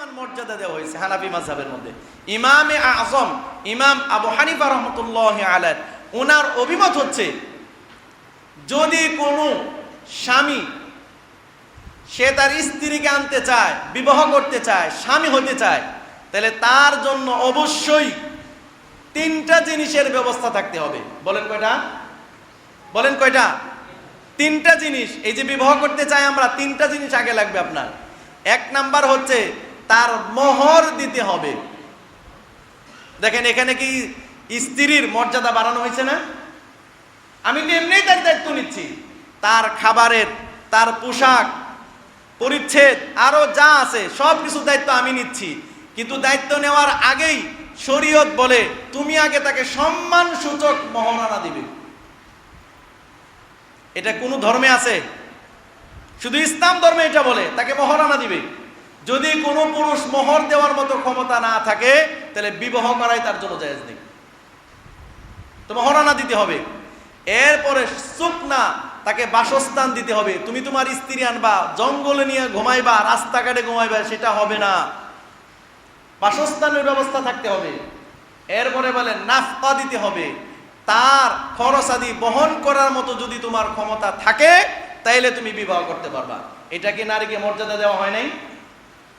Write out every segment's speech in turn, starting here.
পরিমাণ মর্যাদা দেওয়া হয়েছে হানাফি মাযহাবের মধ্যে। ইমামে আজম ইমাম আবু হানিফা রহমতুল্লাহ আলার ওনার অভিমত হচ্ছে, যদি কোনো স্বামী, সে তার স্ত্রীকে আনতে চায়, বিবাহ করতে চায়, স্বামী হতে চায়, তাহলে তার জন্য অবশ্যই তিনটা জিনিসের ব্যবস্থা থাকতে হবে। বলেন কয়টা? বলেন কয়টা? তিনটা জিনিস, এই যে বিবাহ করতে চাই আমরা, তিনটা জিনিস আগে লাগবে আপনার। এক নাম্বার হচ্ছে তার মোহর দিতে হবে। দেখেন এখানে কি স্ত্রীর মর্যাদা বাড়ানো হয়েছে না? আমি তো এমনিই তার দায়িত্ব নিচ্ছি। তার খাবারের, তার পোশাক, পরিচ্ছেদ, আরও যা আছে সব কিছু দায়িত্ব আমি নিচ্ছি। কিন্তু দায়িত্ব নেওয়ার আগেই শরীয়ত বলে, তুমি আগে তাকে সম্মান সূচক মহারণা দিবে। এটা কোন ধর্মে আছে। শুধু ইসলাম ধর্মে এটা বলে, তাকে মহারানা দিবে। যদি কোনো পুরুষ মোহর দেওয়ার মতো ক্ষমতা না থাকে, তাহলে বিবাহ করাই তার জন্য জায়েজ নেই। তো মহারানা দিতে হবে। এরপরে শুকনা তাকে বাসস্থান দিতে হবে। তুমি তোমার স্ত্রী আনবা, জঙ্গলে নিয়ে ঘুমাইবা, রাস্তাঘাটে ঘুমাইবা, সেটা হবে না। বাসস্থানের ব্যবস্থা থাকতে হবে। এরপরে বলে নাফকা দিতে হবে। তার খরচ আদি বহন করার মতো যদি তোমার ক্ষমতা থাকে, তাইলে তুমি বিবাহ করতে পারবা। এটা কি নারীকে মর্যাদা দেওয়া হয় নাই।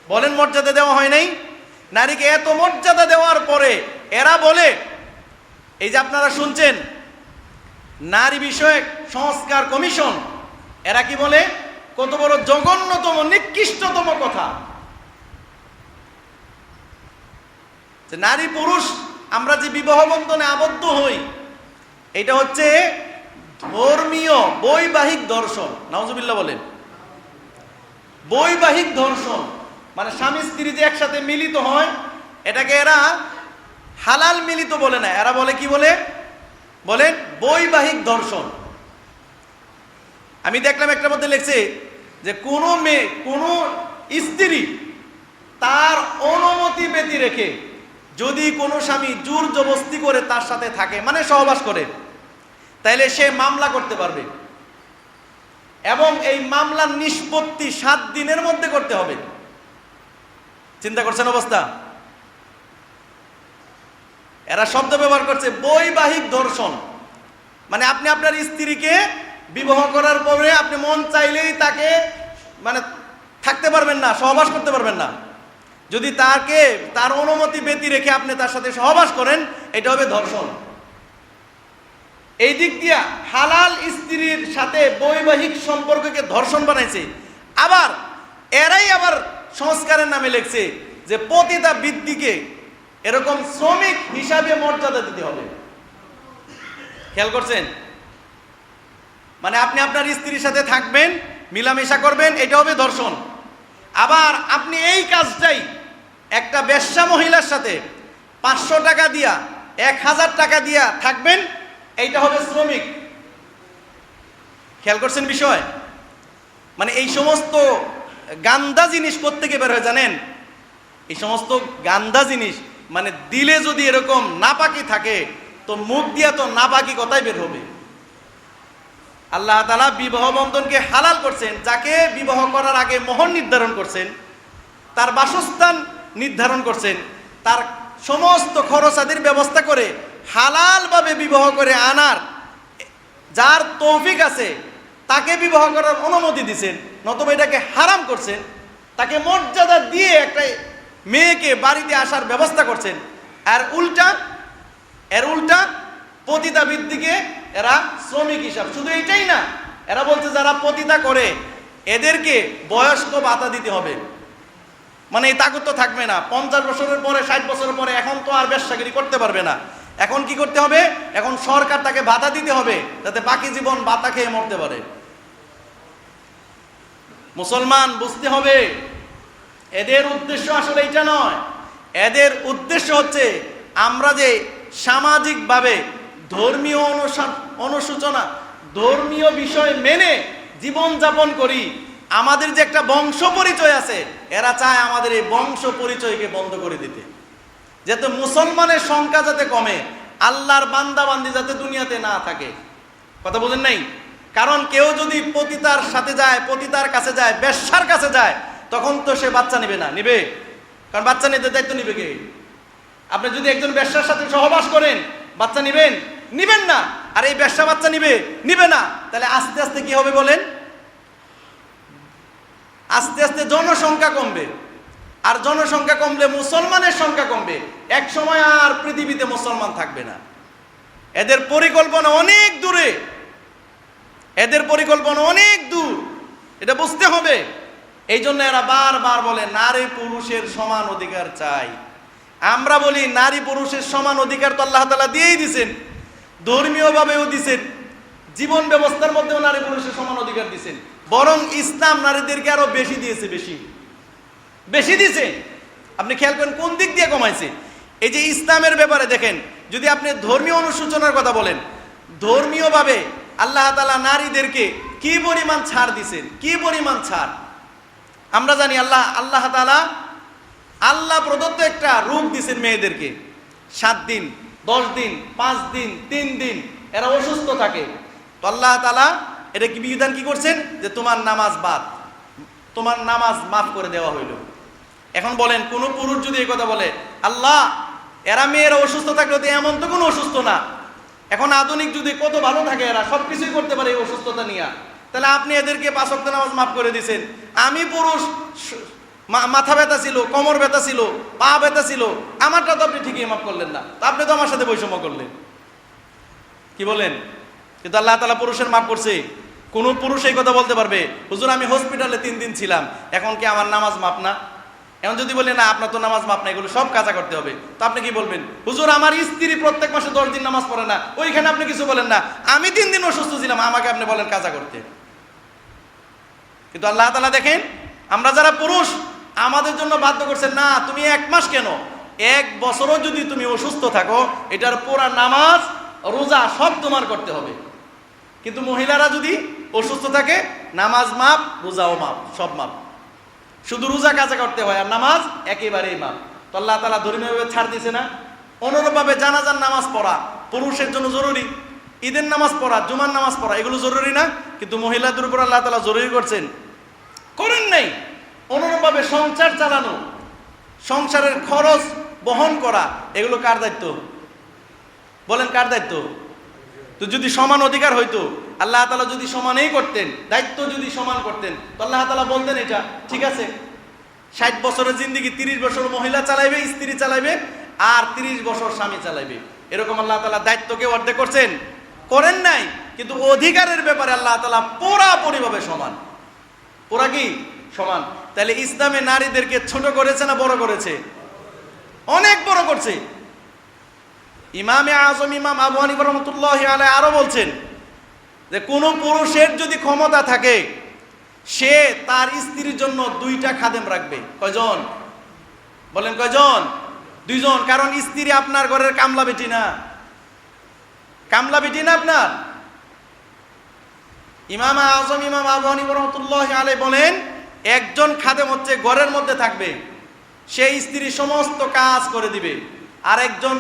বলেন মর্যাদা দেওয়া হয় নাই? নারীকে এত মর্যাদা দেওয়ার পরে এরা বলে, এই যে আপনারা শুনছেন, নারী বিষয়ক সংস্কার কমিশন, এরা কি বলে? কত বড় জঘন্যতম, নিকৃষ্টতম কথা। নারী পুরুষ, আমরা যে বিবাহ বন্ধনে আবদ্ধ হই, এটা হচ্ছে ধর্মীয় বৈবাহিক দর্শন। নাউজুবিল্লাহ বলেন। বৈবাহিক দর্শন। মানে স্বামী স্ত্রী যে একসাথে মিলিত হয়, এটাকে এরা হালাল মিলিত বলে না। এরা বলে কি বলে? বলেন বৈবাহিক দর্শন। আমি দেখলাম একটার মধ্যে লিখছে যে কোনো মেয়ে, কোনো স্ত্রী তার অনুমতি ব্যতি রেখে যদি কোনো স্বামী জোর জবস্তি করে তার সাথে থাকে মানে সহবাস করে, তাইলে সে মামলা করতে পারবে। এবং এই মামলার নিষ্পত্তি সাত দিনের মধ্যে করতে হবে। চিন্তা করছেন অবস্থা? এরা শব্দ ব্যবহার করছে, বৈবাহিক দর্শন। মানে আপনি আপনার স্ত্রীকে বিবাহ করার পরে আপনি মন চাইলেই তাকে মানে থাকতে পারবেন না, সহবাস করতে পারবেন না। যদি তাকে, তার অনুমতি ব্যতি রেখে আপনি তার সাথে সহবাস করেন, এটা হবে ধর্ষণ এই দিক দিয়া হালাল স্ত্রীর সাথে বৈবাহিক সম্পর্ককে ধর্ষণ বানাইছে। আবার, এরাই আবার সংস্কারের নামে লিখছে যে পতিতা বৃদ্ধিকে এরকম শ্রমিক হিসাবে মর্যাদা দিতে হবে। খেয়াল করছেন? মানে আপনি আপনার স্ত্রীর সাথে থাকবেন, মিলামেশা করবেন, এটা হবে ধর্ষণ। আবার আপনি এই কাজটাই একটা বেশ্যা মহিলার সাথে পাঁচশো টাকা দিয়া, এক হাজার টাকা দিয়া থাকবেন, এইটা হবে শ্রমিক। খেয়াল করছেন বিষয়? মানে এই সমস্ত গান্দা জিনিস প্রত্যেকে বের হয়ে, জানেন? এই সমস্ত গান্দা জিনিস মানে দিলে যদি এরকম নাপাকি থাকে, তো মুখ দিয়া তো নাপাকি কথাই বের হবে। আল্লাহ তালা বিবাহ বন্ধনকে হালাল করছেন, যাকে বিবাহ করার আগে মোহর নির্ধারণ করছেন, তার বাসস্থান নির্ধারণ করছেন, তার সমস্ত খরচাদির ব্যবস্থা করে হালালভাবে বিবাহ করে আনার, যার তৌফিক আছে তাকে বিবাহ করার অনুমতি দিছেন, নতুবা এটাকে হারাম করছেন, তাকে মর্যাদা দিয়ে একটা মেয়েকে বাড়িতে আসার ব্যবস্থা করছেন। আর উল্টা, এর উল্টা পতিতা বৃদ্ধিকে এরা শ্রমিক হিসাব, শুধু এটাই না, এরা বলছে যারা পতিতা করে, এদেরকে বয়স্ক ভাতা দিতে হবে। মানে এই তাগুত তো থাকবে না, পঞ্চাশ বছরের পরে, ষাট বছরের পরে এখন তো আর ব্যবসাগিরি করতে পারবে না। এখন কি করতে হবে? এখন সরকার তাকে ভাতা দিতে হবে, যাতে বাকি জীবন ভাতা খেয়ে মরতে পারে। মুসলমান বুঝতে হবে। এদের উদ্দেশ্য আসলে এটা নয়। এদের উদ্দেশ্য হচ্ছে আমরা যে সামাজিকভাবে ধর্মীয় অনুসা- অনুসূচনা ধর্মীয় বিষয় মেনে জীবন যাপন করি, আমাদের যে একটা বংশ পরিচয় আছে, এরা চায় আমাদের এই বংশ পরিচয়কে বন্ধ করে দিতে। যাতে মুসলমানের সংখ্যা যাতে কমে, আল্লাহর বান্দাবান্দি যাতে দুনিয়াতে না থাকে। কথা বলেন নাই? কারণ কেউ যদি পতিতার সাথে যায়, পতিতার কাছে যায়, বেশ্যার কাছে যায়, তখন তো সে বাচ্চা নেবে না। নেবে? কারণ বাচ্চা নিতে দায়িত্ব নিবে কে? আপনি যদি একজন ব্যবসার সাথে সহবাস করেন, বাচ্চা নিবেন? নিবেন না। আর এই ব্যবসা বাচ্চা নিবে? নিবে না। তাহলে আস্তে আস্তে কি হবে বলেন? আস্তে আস্তে জনসংখ্যা কমবে। আর জনসংখ্যা কমলে মুসলমানের সংখ্যা কমবে। এক সময় আর পৃথিবীতে মুসলমান থাকবে না। এদের পরিকল্পনা অনেক দূরে। এদের পরিকল্পনা অনেক দূর। এটা বুঝতে হবে। এই জন্য এরা বারবার বলে, নারী পুরুষের সমান অধিকার চাই। আমরা বলি, নারী পুরুষের সমান অধিকার তো আল্লাহ তালা দিয়েই দিছেন। ধর্মীয়ভাবেও দিছেন। জীবন ব্যবস্থার মধ্যেও নারী পুরুষের সমান অধিকার দিছেন। বরং ইসলাম নারীদেরকে আরও বেশি দিয়েছে, বেশি। বেশি দিয়েছে আপনি খেয়াল করেন কোন দিক দিয়ে কমাইছে। এই যে ইসলামের ব্যাপারে দেখেন, যদি আপনি ধর্মীয় অনুসূচনার কথা বলেন, ধর্মীয়ভাবে আল্লাহ তালা নারীদেরকে কি পরিমাণ ছাড় দিছেন? কি পরিমাণ ছাড়? আমরা জানি আল্লাহ আল্লাহ তালা আল্লাহ প্রদত্ত একটা রূপ দিছেন মেয়েদেরকে। সাত দিন, দশ দিন, পাঁচ দিন, তিন দিন এরা অসুস্থ থাকে। তো আল্লাহ তালা এটা কি বিধান কি করছেন? যে তোমার নামাজ বাদ, তোমার নামাজ মাফ করে দেওয়া হইল। এখন বলেন, কোন পুরুষ যদি এই কথা বলে, আল্লাহ, এরা মেয়েরা অসুস্থ থাকলে তো এমন তো কোনো অসুস্থ না। এখন আধুনিক যদি কত ভালো থাকে এরা সব কিছুই করতে পারে এই অসুস্থতা নিয়ে। তাহলে আপনি এদেরকে পাঁচক্ত নামাজ মাফ করে দিয়েছেন আমি পুরুষ মাথা ব্যথা ছিল, কোমর ব্যথা ছিল, পা ব্যথা ছিল, আমারটা তো আপনি ঠিকই মাফ করলেন না। তা আপনি তো আমার সাথে বৈষম্য করলেন। কি বলেন? কিন্তু আল্লাহ তালা পুরুষের মাফ করছে। কোন পুরুষ এই কথা বলতে পারবে, হুজুর, আমি হসপিটালে তিন দিন ছিলাম। এখন কি আমার নামাজ মাপ না? এখন যদি বলে, না, আপনার তো নামাজ মাপ না এগুলো সব কাজা করতে হবে, তো আপনি কি বলবেন? হুজুর, আমার স্ত্রী প্রত্যেক মাসে দশ দিন নামাজ পড়ে না, ওইখানে আপনি কিছু বলেন না। আমি তিন দিন অসুস্থ ছিলাম, আমাকে আপনি বলেন কাজা করতে। কিন্তু আল্লাহ তালা দেখেন, আমরা যারা পুরুষ, আমাদের জন্য বাধ্য করছেন, না, তুমি এক মাস কেন? এক বছরও যদি তুমি অসুস্থ থাকো, এটার পুরা নামাজ, রোজা সব তোমার করতে হবে। কিন্তু মহিলারা যদি অসুস্থ থাকে, নামাজ মাপ রোজাও মাপ সব মাপ শুধু রোজা কাজা করতে হয় আর নামাজ একেবারেই মাপ তো আল্লাহ তালা ধর্মীয়ভাবে ছাড় দিছে না। অনুরূপভাবে জানাজার নামাজ পড়া পুরুষের জন্য জরুরি। ঈদের নামাজ পড়া, জুমার নামাজ পড়া, এগুলো জরুরি না। কিন্তু মহিলাদের উপর আল্লাহ তালা জরুরি করছেন। করেন নাই। অনুরূপভাবে সংসার চালানো, সংসারের খরচ বহন করা, এগুলো কার দায়িত্ব? বলেন কার দায়িত্ব? তো যদি সমান অধিকার হইতো, আল্লাহ তালা যদি সমানেই করতেন, দায়িত্ব যদি সমান করতেন, তো আল্লাহ তালা বলতেন এটা, ঠিক আছে? ষাট বছরের জিন্দিগি, তিরিশ বছর মহিলা চালাইবে, স্ত্রী চালাইবে, আর তিরিশ বছর স্বামী চালাইবে। এরকম আল্লাহ তালা দায়িত্বকে অর্ধেক করছেন। করেন নাই, কিন্তু অধিকারের ব্যাপারে আল্লাহ তালা পুরাপুরিভাবে সমান। ওরা কি? সমান। তাহলে ইসলামে নারীদেরকে ছোট করেছে না বড় করেছে? অনেক বড় করছে। ইমামে আজম, ইমাম আবু হানিফা রহমতুল্লাহ আলাই আরও বলছেন যে কোনো পুরুষের যদি ক্ষমতা থাকে, সে তার স্ত্রীর জন্য দুইটা খাদেম রাখবে। কয়জন? বলেন কয়জন? দুইজন। কারণ স্ত্রী আপনার ঘরের কামলা বেটি না। কামলা বেটি না আপনার? ইমাম আজম, ইমাম আবু হানিফা রহমতুল্লাহ আলাই বলেন, একজন খাদেম হচ্ছে ঘরের মধ্যে থাকবে সেই স্ত্রী সমস্ত কাজ করে দিবে আর একজন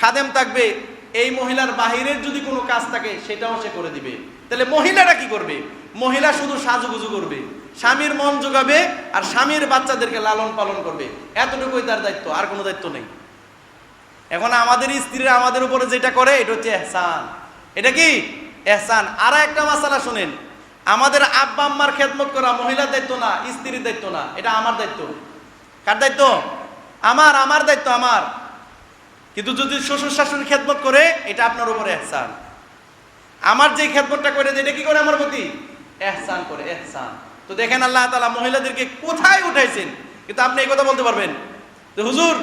খাদেম থাকবে, এই মহিলার বাহিরের যদি কোনো কাজ থাকে, সেটাও সে করে দিবে। তাহলে মহিলারা কি করবে? মহিলা শুধু সাজুগুজু করবে। স্বামীর মন যোগাবে আর স্বামীর বাচ্চাদেরকে লালন পালন করবে। এতটুকুই তার দায়িত্ব, আর কোনো দায়িত্ব নেই। এখন আমাদের স্ত্রীরা আমাদের উপরে যেটা করে, এটা হচ্ছে এহসান। এটা কি? এহসান। আর একটা মাসালা শোনেন। আমাদের আব্বা আম্মার খেদমত করা মহিলার দায়িত্ব না, স্ত্রীর দায়িত্ব না। এটা আমার দায়িত্ব। কার দায়িত্ব? আমার আমার দায়িত্ব আমার। কিন্তু যদি শ্বশুর শাশুড়ি খেদমত করে, এটা আপনার উপরে এহসান। আমার যে খেদমতটা করে এটা কি করে আমার প্রতি? এহসান করে, এহসান। তো দেখেন আল্লাহ তালা মহিলাদেরকে কোথায় উঠাইছেন? কিন্তু আপনি এই কথা বলতে পারবেন। তো হুজুর,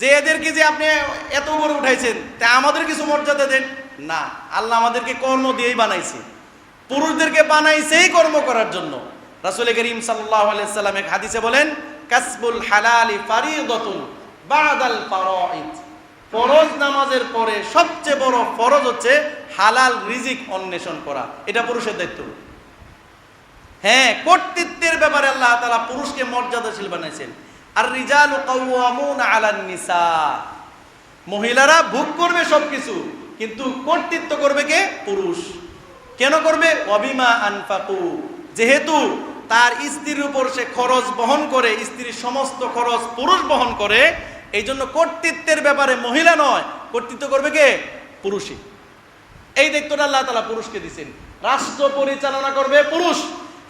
যে এদেরকে যে আপনি এত উপরে উঠাইছেন, তা আমাদের কিছু মর্যাদা দেন? না। আল্লাহ আমাদেরকে কর্ম দিয়েই বানাইছে। পুরুষদেরকে বানাইছেই কর্ম করার জন্য। রাসুল করিম সাল্লাহ এক হাদিসে বলেন, কাসবুল হালালি ফারিদতুন বাদাল ফারাইদ। ফরজ নামাজের পরে সবচেয়ে বড় ফরজ হচ্ছে হালাল রিজিক অন্বেষণ করা। এটা পুরুষের দায়িত্ব। হ্যাঁ কর্তৃত্বের ব্যাপারে আল্লাহ তাআলা পুরুষকে মর্যাদাশীল বানাইছেন। আর রিজালু আলান নিসা। মহিলারা ভোগ করবে সবকিছু, কিন্তু কর্তৃত্ব করবে কে? পুরুষ। কেন করবে? অবিমা আনফাকু। যেহেতু তার স্ত্রীর উপর সে খরচ বহন করে, স্ত্রীর সমস্ত খরচ পুরুষ বহন করে এই জন্য কর্তৃত্বের ব্যাপারে মহিলা নয়, কর্তৃত্ব করবে কে? পুরুষই। এই দায়িত্বটা আল্লাহ তালা পুরুষকে দিচ্ছেন রাষ্ট্র পরিচালনা করবে পুরুষ,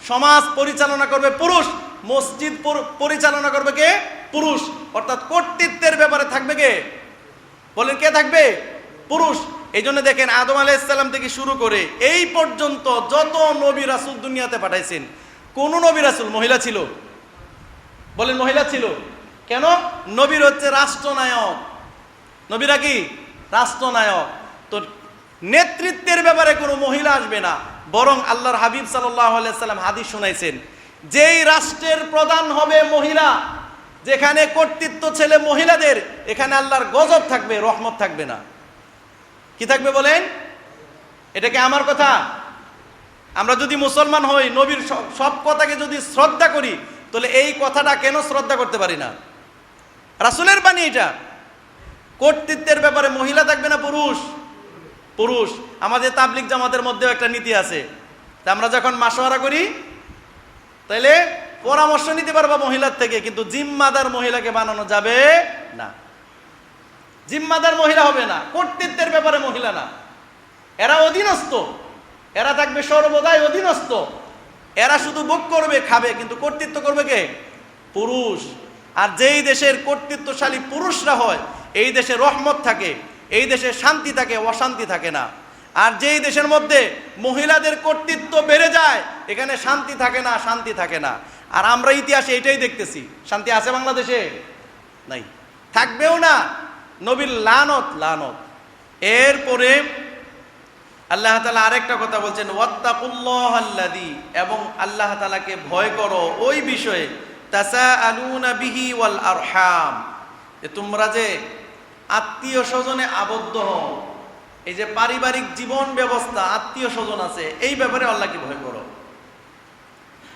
সমাজ পরিচালনা করবে পুরুষ, মসজিদ পরিচালনা করবে কে? পুরুষ। অর্থাৎ কর্তৃত্বের ব্যাপারে থাকবে কে? বলেন কে থাকবে? পুরুষ। এই জন্য দেখেন আদম আলাইসাল্লাম থেকে শুরু করে এই পর্যন্ত যত নবী রাসুল দুনিয়াতে পাঠাইছেন, কোন নবী রাসুল মহিলা ছিল? বলেন মহিলা ছিল। কেন? নবীর হচ্ছে রাষ্ট্রনায়ক। নবীরা কি? রাষ্ট্রনায়ক। তো নেতৃত্বের ব্যাপারে কোনো মহিলা আসবে না। বরং আল্লাহর হাবিব সাল্লাম হাদিস শুনাইছেন, যেই রাষ্ট্রের প্রধান হবে মহিলা, যেখানে কর্তৃত্ব ছেলে মহিলাদের, এখানে আল্লাহর গজব থাকবে, রহমত থাকবে না। কি থাকবে বলেন? এটা কি আমার কথা? আমরা যদি মুসলমান হই, নবীর সব কথাকে যদি শ্রদ্ধা করি, তাহলে এই কথাটা কেন শ্রদ্ধা করতে পারি না? রাসুলের বাণী এটা। কর্তৃত্বের ব্যাপারে মহিলা থাকবে না পুরুষ? পুরুষ। আমাদের তাবলিক জামাতের মধ্যেও একটা নীতি আছে। তা আমরা যখন মাসোয়ারা করি, তাইলে পরামর্শ নিতে পারব মহিলার থেকে, কিন্তু জিম্মাদার মহিলাকে বানানো যাবে না। জিম্মাদার মহিলা হবে না, কর্তৃত্বের ব্যাপারে মহিলা না। এরা অধীনস্থ। এরা থাকবে সর্বদাই অধীনস্থ। এরা শুধু ভোগ করবে, খাবে, কিন্তু কর্তৃত্ব করবে কে? পুরুষ। আর যেই দেশের কর্তৃত্বশালী পুরুষরা হয়, এই দেশে রহমত থাকে, এই দেশে শান্তি থাকে, অশান্তি থাকে না। আর যেই দেশের মধ্যে মহিলাদের কর্তৃত্ব বেড়ে যায়, এখানে শান্তি থাকে না, শান্তি থাকে না। আর আমরা ইতিহাসে এটাই দেখতেছি। শান্তি আছে বাংলাদেশে? নাই। থাকবেও না। নবীর লানত লানত। এরপরে আল্লাহ তালা আরেকটা কথা বলছেন, ওয়াত্তাকুল্লাহ আল্লাদি এবং আল্লাহ তালাকে ভয় করো ওই বিষয়ে বিহি ওয়াল আরহাম। যে তোমরা যে আত্মীয় স্বজনে আবদ্ধ হও, এই যে পারিবারিক জীবন ব্যবস্থা, আত্মীয় স্বজন আছে, এই ব্যাপারে আল্লাহকে ভয় করো।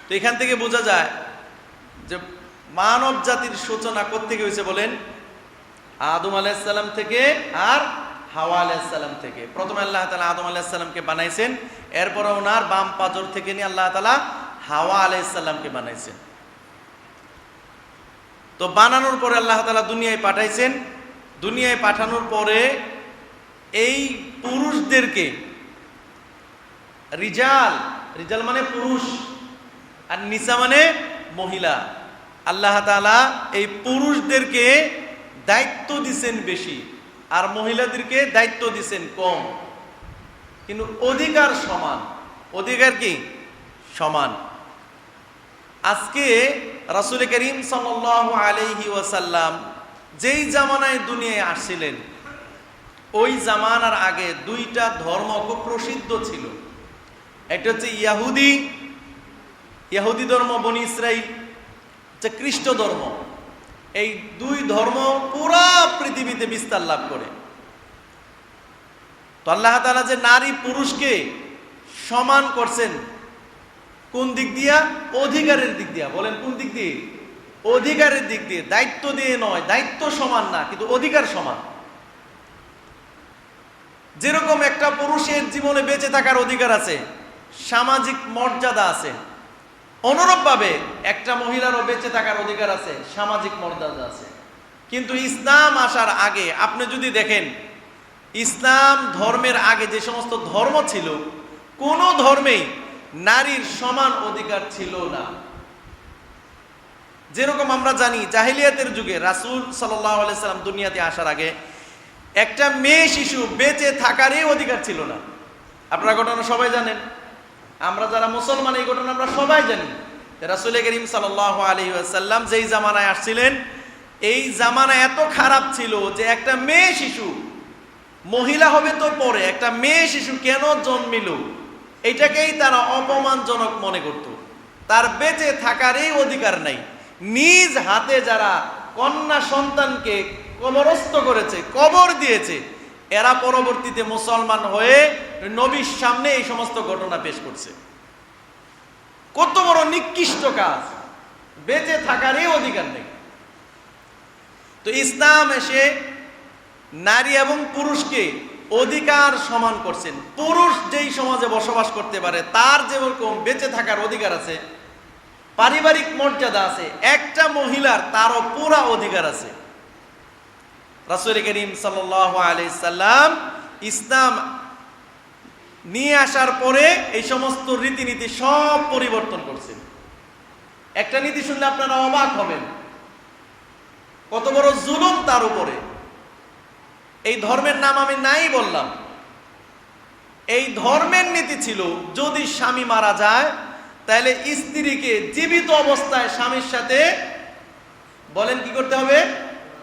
তো এখান থেকে বোঝা যায় যে মানব জাতির সূচনা কোথেকে হয়েছে বলেন? আদম আলাইসাল্লাম থেকে আর হাওয়া আলাইসাল্লাম থেকে। প্রথমে আল্লাহ তালা আদম আলাইসাল্লামকে বানাইছেন, এরপরে ওনার বাম পাজর থেকে নিয়ে আল্লাহ তালা হাওয়া আলাইসাল্লামকে বানাইছেন। তো বানানোর পরে আল্লাহ তালা দুনিয়ায় পাঠাইছেন। দুনিয়ায় পাঠানোর পরে এই পুরুষদেরকে রিজাল রিজাল মানে পুরুষ আর নিসা মানে মহিলা। আল্লাহ তাআলা এই পুরুষদেরকে দায়িত্ব দিছেন বেশি আর মহিলাদেরকে দায়িত্ব দিছেন কম। কিন্তু অধিকার সমান। অধিকার কি? সমান। আজকে রাসুল করিম সাল্লাল্লাহু আলাইহি ওয়াসাল্লাম যেই জামানায় দুনিয়ায় আসছিলেন, ওই জামানার আগে দুইটা ধর্ম খুব প্রসিদ্ধ ছিল। একটা হচ্ছে ইয়াহুদি ইয়াহুদি ধর্ম, বনি ইসরাইল, হচ্ছে খ্রিস্ট ধর্ম। এই দুই ধর্ম পুরা পৃথিবীতে বিস্তার লাভ করে। তো আল্লাহ তাআলা যে নারী পুরুষকে সমান করছেন কোন দিক দিয়া? অধিকারের দিক দিয়া। বলেন কোন দিক দিয়ে? অধিকারের দিক দিয়ে। দায়িত্ব দিয়ে নয়, দায়িত্ব সমান না, কিন্তু অধিকার সমান। যেরকম একটা পুরুষের জীবনে বেঁচে থাকার অধিকার আছে, সামাজিক মর্যাদা আছে, অনুরূপভাবে একটা মহিলারও বেঁচে থাকার অধিকার আছে, সামাজিক মর্যাদা আছে। কিন্তু ইসলাম আসার আগে, আপনি যদি দেখেন, ইসলাম ধর্মের আগে যে সমস্ত ধর্ম ছিল, কোনো ধর্মেই নারীর সমান অধিকার ছিল না। যেরকম আমরা জানি, জাহিলিয়াতের যুগে রাসূল সাল্লাম দুনিয়াতে আসার আগে একটা মেয়ে শিশু বেঁচে থাকারই অধিকার ছিল না। আপনারা ঘটনা সবাই জানেন। আমরা যারা মুসলমান, এই ঘটনা আমরা সবাই জানি। রাসুল করিম সাল্লাহ আলী যেই জামানায় আসছিলেন, এই জামানা এত খারাপ ছিল যে একটা মেয়ে শিশু, মহিলা হবে তো পরে, একটা মেয়ে শিশু কেন জন্মিল? এটাকেই তারা অপমানজনক মনে করত। তার বেঁচে থাকারই অধিকার নাই। নিজ হাতে যারা কন্যা সন্তানকে কবরস্থ করেছে, কবর দিয়েছে, এরা পরবর্তীতে মুসলমান হয়ে নবীর সামনে এই সমস্ত ঘটনা পেশ করছে। কত বড় নিকৃষ্ট কাজ। বেঁচে থাকারই অধিকার নেই। তো ইসলাম এসে নারী এবং পুরুষকে অধিকার সমান করছেন। পুরুষ যেই সমাজে বসবাস করতে পারে, তার যেরকম বেঁচে থাকার অধিকার আছে, পারিবারিক মর্যাদা আছে, একটা মহিলার তারও পুরা অধিকার আছে। রাসুল করিম সাল্লি সাল্লাম ইসলাম নিয়ে আসার পরে এই সমস্ত রীতিনীতি সব পরিবর্তন করছেন। একটা নীতি শুনলে আপনারা অবাক হবেন। কত বড় জুলুম তার উপরে। এই ধর্মের নাম আমি নাই বললাম। এই ধর্মের নীতি ছিল, যদি স্বামী মারা যায়, তাহলে স্ত্রীকে জীবিত অবস্থায় স্বামীর সাথে, বলেন কি করতে হবে?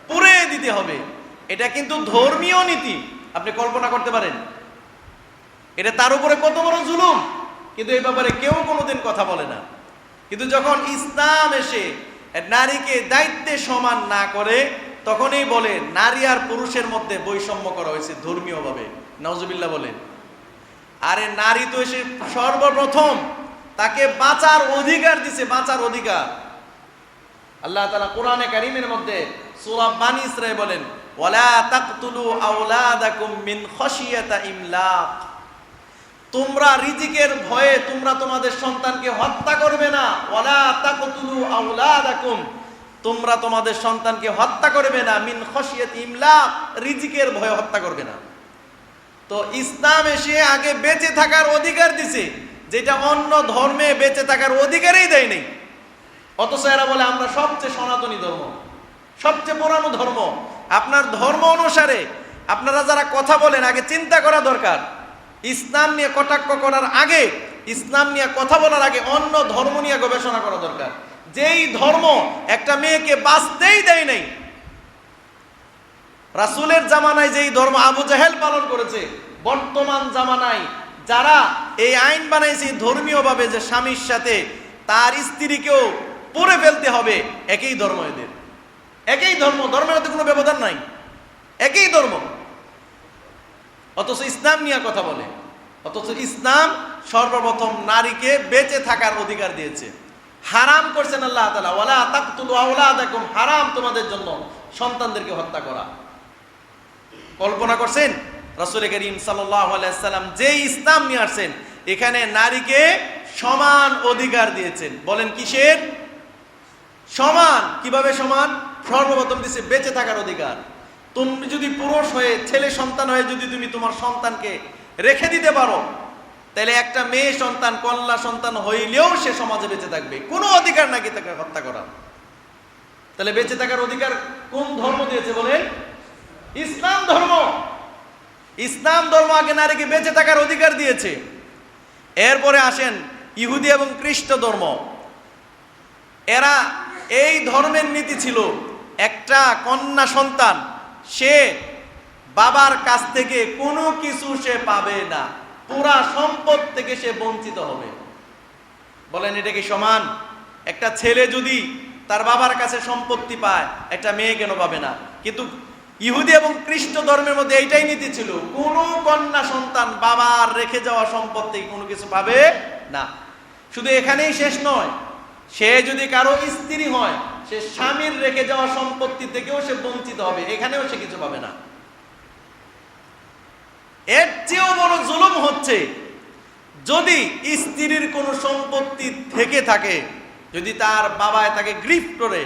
পুড়ে দিতে হবে। এটা কিন্তু ধর্মীয় নীতি। আপনি কল্পনা করতে পারেন। এটা তার উপরে কত বড় জুলুম? কিন্তু এই ব্যাপারে কেউ কোনোদিন কথা বলে না। কিন্তু যখন ইসলাম এসে নারীকে দায়িত্বে সমান না করে তখনই বলে, নারী আর পুরুষের মধ্যে বৈষম্য করা হয়েছে ধর্মীয়ভাবে। নজবিল্লা বলেন আরে নারী তো এসে সর্বপ্রথম তাকে বাঁচার অধিকার দিছে, বাঁচার অধিকার। আল্লাহ তালা কোরআনে কারিমের মধ্যে সূরা বানি ইসরাঈল বলেন, ওয়ালা তাকতুলু আওলাদাকুম মিন খশিয়াতা ইমলাক। তোমরা রিজিকের ভয়ে তোমরা তোমাদের সন্তানকে হত্যা করবে না। ওয়ালা তাকতুলু আওলাদাকুম তোমরা তোমাদের সন্তানকে হত্যা করবে না, মিন খশিয়াতি ইমলা, রিজিকের ভয়ে হত্যা করবে না। তো ইসলাম এসে আগে বেঁচে থাকার অধিকার দিছে, যেটা অন্য ধর্মে বেঁচে থাকার অধিকারই দেয় নেই। অথচ এরা বলে, আমরা সবচেয়ে সনাতনী ধর্ম, সবচেয়ে পুরানো ধর্ম। আপনার ধর্ম অনুসারে আপনারা যারা কথা বলেন, আগে চিন্তা করা দরকার। ইসলাম নিয়ে কটাক্ষ করার আগে, ইসলাম নিয়ে কথা বলার আগে অন্য ধর্ম নিয়ে গবেষণা করা দরকার। যেই ধর্ম একটা মেয়েকে বাঁচতেই দেয় নাই, রাসুলের জামানায় যেই ধর্ম আবু জাহেল পালন করেছে, বর্তমান জামানায় যারা এই আইন বানাইছে ধর্মীয়ভাবে যে স্বামীর সাথে তার স্ত্রীকেও পড়ে ফেলতে হবে, একই ধর্ম এদের। একই ধর্ম, ধর্মের মধ্যে কোনো ব্যবধান নাই। একই ধর্ম। অথচ ইসলাম নিয়ে কথা বলে। অথচ ইসলাম সর্বপ্রথম নারীকে বেঁচে থাকার অধিকার দিয়েছে। হারাম করছেন আল্লাহ তালা ওয়ালা তাকতুলু আওলাদাকুম, হারাম তোমাদের জন্য সন্তানদেরকে হত্যা করা। কল্পনা করছেন? রসুল করিম সাল্লাম যে ইসলাম নিয়ে আসছেন, এখানে নারীকে সমান অধিকার দিয়েছেন। বলেন কিসের? সমান। কীভাবে সমান? সর্বপ্রথম দিছে বেঁচে থাকার অধিকার। তুমি যদি পুরুষ হয়ে, ছেলে সন্তান হয়ে যদি তুমি তোমার সন্তানকে রেখে দিতে পারো তাহলে একটা মেয়ে সন্তান, কন্যা সন্তান হইলেও সে সমাজে বেঁচে থাকবে। কোনো অধিকার নাকি তাকে হত্যা করার? তাহলে বেঁচে থাকার অধিকার কোন ধর্ম দিয়েছে বলে ইসলাম ধর্ম। ইসলাম ধর্ম আগে নারীকে বেঁচে থাকার অধিকার দিয়েছে। এরপরে আসেন ইহুদি এবং খ্রিস্ট ধর্ম। এরা এই ধর্মের নীতি ছিল, একটা কন্যা সন্তান, সে বাবার কাছ থেকে কোনো কিছু সে পাবে না। পুরা সম্পদ থেকে সে বঞ্চিত হবে। বলেন, এটা কি সমান? একটা ছেলে যদি তার বাবার কাছে সম্পত্তি পায়, একটা মেয়ে কেন পাবে না? কিন্তু ইহুদি এবং খ্রিস্ট ধর্মের মধ্যে এইটাই নীতি ছিল, কোনো কন্যা সন্তান বাবার রেখে যাওয়া সম্পত্তি কোনো কিছু পাবে না। শুধু এখানেই শেষ নয়, সে যদি কারও স্ত্রী হয়, সে স্বামীর রেখে যাওয়া সম্পত্তি থেকেও সে বঞ্চিত হবে, এখানেও সে কিছু পাবে না। এর চেয়েও বড় জুলুম হচ্ছে, যদি স্ত্রীর কোনো সম্পত্তি থেকে থাকে, যদি তার বাবায় তাকে গ্রিফট করে,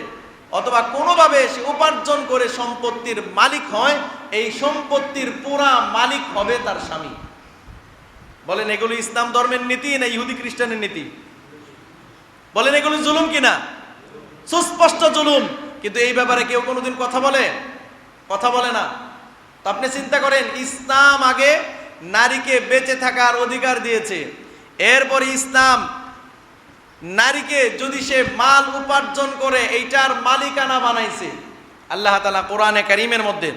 অথবা কোনোভাবে সে উপার্জন করে সম্পত্তির মালিক হয়, এই সম্পত্তির পুরা মালিক হবে তার স্বামী। বলেন, এগুলো ইসলাম ধর্মের নীতি না ইহুদি খ্রিস্টানের নীতি? বলেন, এগুলো জুলুম কিনা? সুস্পষ্ট জুলুম। কিন্তু এই ব্যাপারে কেউ কোনোদিন কথা বলে? কথা বলে না। তো আপনি চিন্তা করেন, ইসলাম আগে নারীকে বেঁচে থাকার অধিকার দিয়েছে। এরপরে ইসলাম নারীকে যদি সে মাল উপার্জন করে, এইটার মালিকানা বানাইছে। আল্লাহ তালা কোরআনে করিমের মধ্যে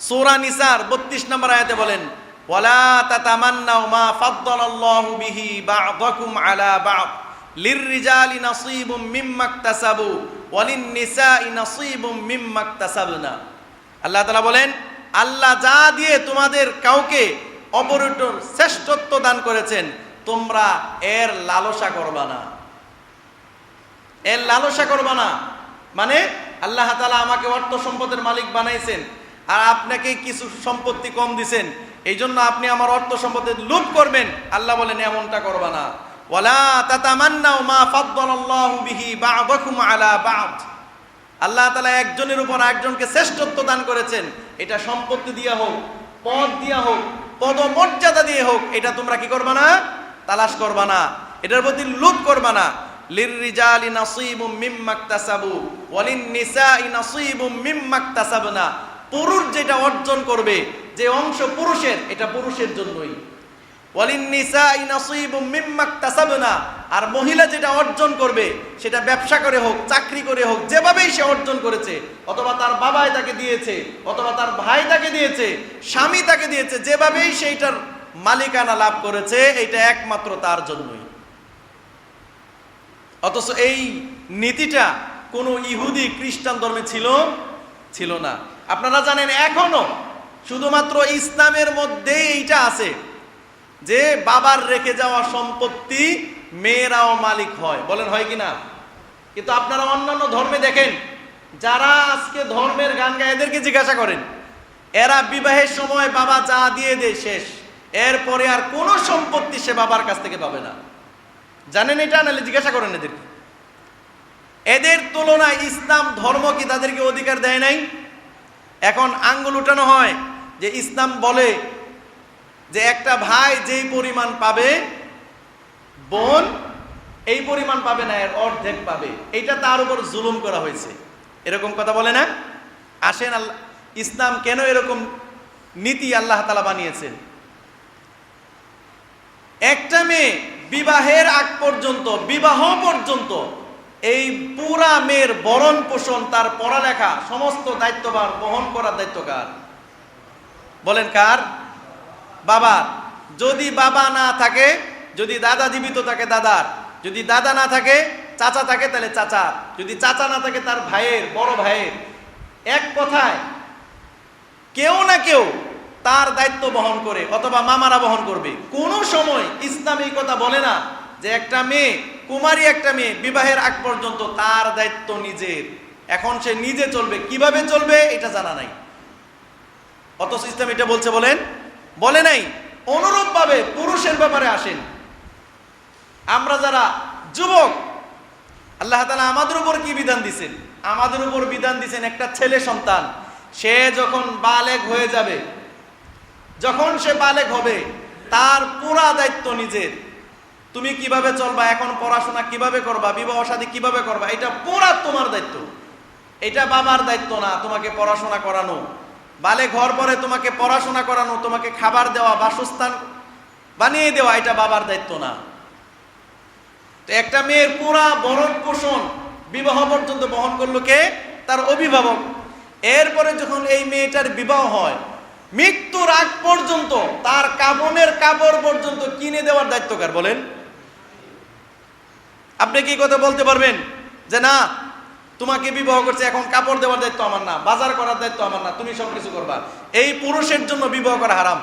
সূরা নিসার 32 নম্বর আয়াতে বলেন, ওয়ালা তাতামান্নাউ মা ফাদ্দালাল্লাহু বিহি বা'দাকুম আলা বা'দ। লিররিজালি নাসীবুম মিম্মা ইকতাসাবু ওয়ালিন নিসাই নাসীবুম মিম্মা ইকতাসাবনা আল্লাহ তালা বলেন, আল্লাহ যা দিয়ে তোমাদের কাউকে অপরিত শ্রেষ্ঠত্ব দান করেছেন, তোমরা এর লালসা করবা না। এর লালসা করবা না। মানে আল্লাহ তালা আমাকে অর্থ সম্পদের মালিক বানাইছেন আর আপনাকে কিছু সম্পত্তি কম দিছেন, এই জন্য আপনি আমার অর্থ সম্পদের লুট করবেন। আল্লাহ বলেন, এমনটা করবা না। ওয়ালা তাতামান্নাও মা ফাদ্দালাল্লাহু বিহি বা'দাকুম আলা বা'দ। আল্লাহ তালা একজনের উপর একজনকে শ্রেষ্ঠত্ব দান করেছেন। এটা সম্পত্তি দিয়া হোক, পদ দিয়া হোক, পদমর্যাদা দিয়ে হোক, এটা তোমরা কি করবা না? তালাশ করবা না। এটার প্রতি লোভ করবা না। লিররিজালি নাসিবুম মিম্মা ইকতাসাবু ওয়ালিন নিসাই নাসিবুম মিম্মা ইকতাসাবনা পুরুষ যেটা অর্জন করবে, যে অংশ পুরুষের, এটা পুরুষের জন্যই। আর মহিলা যেটা অর্জন করবে, সেটা ব্যবসা করে হোক, চাকরি করে হোক, যেভাবেই সে অর্জন করেছে, অথবা তার বাবাই তাকে দিয়েছে, অথবা তার ভাই তাকে দিয়েছে, স্বামী তাকে দিয়েছে, যেভাবেই সেইটার মালিকানা লাভ করেছে এটা একমাত্র তার জন্যই। অথচ এই নীতিটা কোনো ইহুদি খ্রিস্টান ধর্মে ছিল ছিল না। আপনারা জানেন এখনও শুধুমাত্র ইসলামের মধ্যেই এইটা আছে। যে বাবার রেখে যাওয়া সম্পত্তি মেয়েরাও মালিক হয়। বলেন হয় কি না কিন্তু আপনারা অন্যান্য ধর্মে দেখেন, যারা আজকে ধর্মের গান গায়, এদেরকে জিজ্ঞাসা করেন, এরা বিবাহের সময় বাবা যা দিয়ে দেয় শেষ, এরপরে আর কোনো সম্পত্তি সে বাবার কাছ থেকে পাবে না। জানেন এটা? নাহলে জিজ্ঞাসা করেন এদেরকে। এদের তুলনায় ইসলাম ধর্ম কি তাদেরকে অধিকার দেয় নাই? এখন আঙ্গুল উঠানো হয় যে ইসলাম বলে যে একটা ভাই যেই পরিমাণ পাবে, বোন এই পরিমাণ পাবে না, এর অর্ধেক পাবে। এটা তার উপর জুলুম করা হয়েছে। এরকম কথা বলে না? আসেন আল্লাহ, ইসলাম কেন এরকম নীতি আল্লাহ তালা বানিয়েছেন? একটা মেয়ে বিবাহের আগ পর্যন্ত, বিবাহ পর্যন্ত, এই পুরা মেয়ের বরণ পোষণ, তার পড়ালেখা, সমস্ত দায়িত্বভার বহন করার দায়িত্ব কার? বলেন কার? বাবার। যদি বাবা না থাকে, যদি দাদা জীবিত থাকে দাদার, যদি দাদা না থাকে, চাচা থাকে তাহলে চাচা যদি চাচা না থাকে তার ভাইয়ের, বড় ভাইয়ের। এক কথায়, কেউ না কেউ তার দায়িত্ব বহন করে অথবা মামারা বহন করবে। কোনো সময় ইসলাম কথা বলে না যে একটা মেয়ে, কুমারী একটা মেয়ে বিবাহের আগ পর্যন্ত তার দায়িত্ব নিজের। এখন সে নিজে চলবে। কীভাবে চলবে, এটা জানা নাই। অথচ ইসলাম এটা বলছে বলেন বলে নাই, অনুরূপভাবে পুরুষের ব্যাপারে আসেন। আমরা যারা যুবক, আল্লাহ তালা আমাদের উপর কি বিধান দিছেন? আমাদের উপর বিধান দিছেন একটা ছেলে সন্তান। সে যখন বালেগ হয়ে যাবে, যখন সে বালেগ হবে, তার পুরা দায়িত্ব নিজের। তুমি কীভাবে চলবা, এখন পড়াশোনা কীভাবে করবা, বিবাহ শাদী কীভাবে করবা, এটা পুরা তোমার দায়িত্ব। এটা বাবার দায়িত্ব না তোমাকে পড়াশোনা করানো। বালে ঘর পরে তোমাকে পড়াশোনা করানো, তোমাকে খাবার দেওয়া, বাসস্থান বানিয়ে দেওয়া, এটা বাবার দায়িত্ব না। তো একটা মেয়ের পুরা বরণ পোষণ বিবাহ পর্যন্ত বহন করল কে? তার অভিভাবক। এরপরে যখন এই মেয়েটার বিবাহ হয়, মৃত্যুর আগ পর্যন্ত তার কাবনের কাপড় পর্যন্ত কিনে দেওয়ার দায়িত্ব কার বলেন? আপনি কি কথা বলতে পারবেন? যে না তোমাকে বিবাহ করছে, এখন কাপড় দেওয়ার দায়িত্ব আমার না, বাজার করার দায়িত্ব আমার না, তুমি সব কিছু করবা। এই পুরুষের জন্য বিবাহ করা হারাম।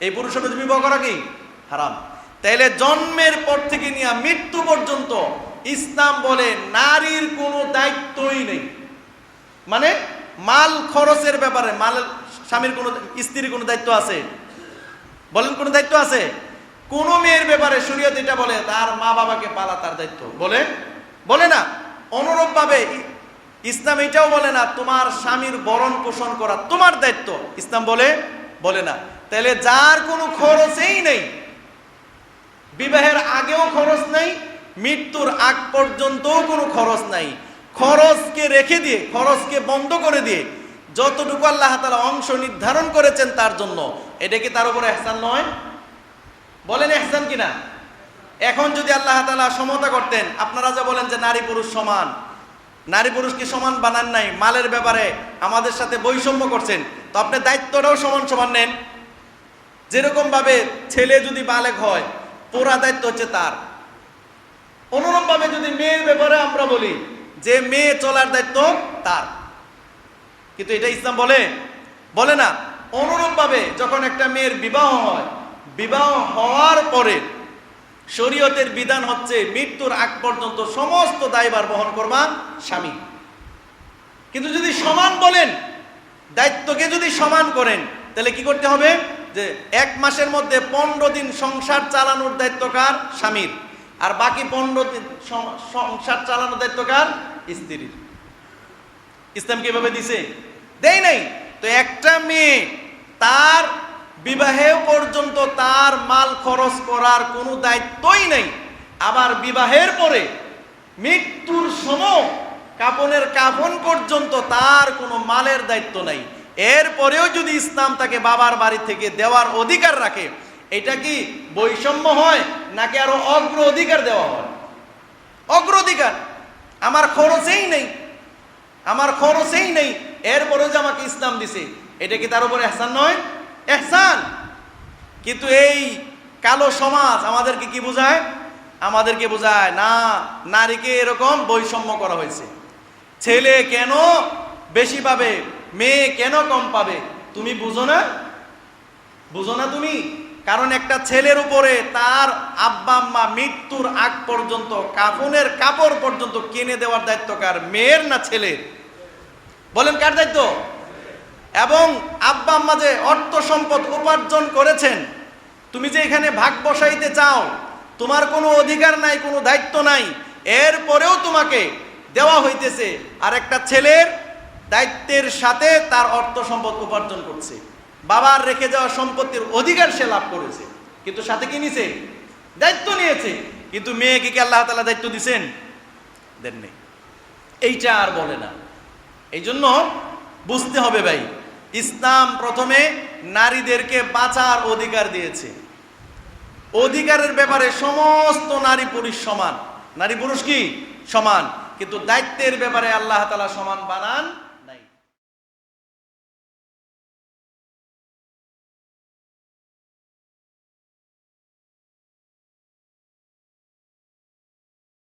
এই পুরুষের জন্য বিবাহ করা কি? হারাম। তাইলে জন্মের পর থেকে নিয়ে মৃত্যু পর্যন্ত ইসলাম বলে নারীর কোনো দায়িত্বই নেই। মানে মাল খরচের ব্যাপারে, মাল স্বামীর কোনো, স্ত্রীর কোনো দায়িত্ব আছে? বলেন কোনো দায়িত্ব আছে? কোন মেয়ের ব্যাপারে শরীয়ত এটা বলে, তার মা বাবাকে পালা তার দায়িত্ব। বলে বলে না। অনুরূপ ভাবে ইসলাম এটাও বলে না, তোমার স্বামীর বরণ পোষণ করা তোমার দায়িত্ব। ইসলাম বলে বলে না। তাহলে যার কোনো খরচেই নেই, বিবাহের আগেও খরচ নেই, মৃত্যুর আগ পর্যন্তও কোনো খরচ নাই। খরচকে রেখে দিয়ে, খরচকে বন্ধ করে দিয়ে, যতটুকু আল্লাহ তালা অংশ নির্ধারণ করেছেন তার জন্য, এটা কি তার উপর এহসান নয়? বলেন এহসান কিনা? এখন যদি আল্লাহ তালা সমতা করতেন, আপনারা যা বলেন যে নারী পুরুষ সমান, নারী পুরুষকে সমান বানান নাই? মালের ব্যাপারে আমাদের সাথে বৈষম্য করছেন, তো আপনি দায়িত্বটাও সমান সমান নেন। যেরকম ভাবে ছেলে যদি বালেক হয়, পুরা দায়িত্ব হচ্ছে তার। অনুরূপ ভাবে যদি মেয়ের ব্যাপারে আমরা বলি, যে মেয়ে চলার দায়িত্ব তার। কিন্তু এটা ইসলাম বলে বলে না। অনুরূপ ভাবে যখন একটা মেয়ের বিবাহ হয়, বিবাহ হওয়ার পরে শরীয়তের বিধান হচ্ছে মৃত্যুর আগ পর্যন্ত সমস্ত দায়ভার বহন করবা স্বামী। কিন্তু যদি সমান বলেন, দায়িত্বকে যদি সমান করেন, তাহলে কি করতে হবে? যে এক মাসের মধ্যে পনেরো দিন সংসার চালানোর দায়িত্ব কার? স্বামীর। আর বাকি পনেরো দিন সংসার চালানোর দায়িত্ব কার? স্ত্রীর। ইসলাম কীভাবে দিছে? দেয় নাই। তো একটা মেয়ে তার বিবাহে পর্যন্ত তার মাল খরচ করার কোনো দায়িত্বই নেই। আবার বিবাহের পরে মৃত্যুর সময় কাপনের কাপন পর্যন্ত তার কোনো মালের দায়িত্ব নাই। এরপরেও যদি ইসলাম তাকে বাবার বাড়ি থেকে দেওয়ার অধিকার রাখে, এটা কি বৈষম্য হয় নাকি আরও অগ্র অধিকার দেওয়া হয়? অগ্রাধিকার আমার খরচেই নেই, আমার খরচেই নেই। এরপরেও যে আমাকে ইসলাম দিছে, এটা কি তার উপর এহসান নয়? এহসান। কিন্তু এই কালো সমাজ আমাদেরকে কি বোঝায়? আমাদেরকে বোঝায়, না, নারীকে এরকম বৈষম্য করা হয়েছে। ছেলে কেন বেশি পাবে? মেয়ে কেন কম পাবে? তুমি বুঝো না? বুঝো না তুমি? কারণ একটা ছেলের উপরে তার আব্বা, আম্মা মৃত্যুর আগ পর্যন্ত, কাফনের কাপড় পর্যন্ত কিনে দেওয়ার দায়িত্ব কার? মেয়ের না ছেলের? বলেন কার দায়িত্ব? এবং আব্বা আম্মা যে অর্থ সম্পদ উপার্জন করেছেন, তুমি যে এখানে ভাগ বসাইতে চাও, তোমার কোনো অধিকার নাই, কোনো দায়িত্ব নাই এরপরেও তোমাকে দেওয়া হইতেছে আর একটা ছেলের দায়িত্বের সাথে তার অর্থ সম্পদ উপার্জন করছে। বাবার রেখে যাওয়া সম্পত্তির অধিকার সে লাভ করেছে, কিন্তু সাথে কি নিছে? দায়িত্ব নিয়েছে, কিন্তু মেয়েকে কি আল্লাহ তালা দায়িত্ব দিছেন? দেননি এইটা আর বলে না। এই জন্য বুঝতে হবে ভাই ইসলাম প্রথমে নারীদেরকে বাঁচার অধিকার দিয়েছে। অধিকারের ব্যাপারে সমস্ত নারী পুরুষ সমান। নারী পুরুষ কি? সমান। কিন্তু দায়িত্বের ব্যাপারে আল্লাহ তালা সমান বানান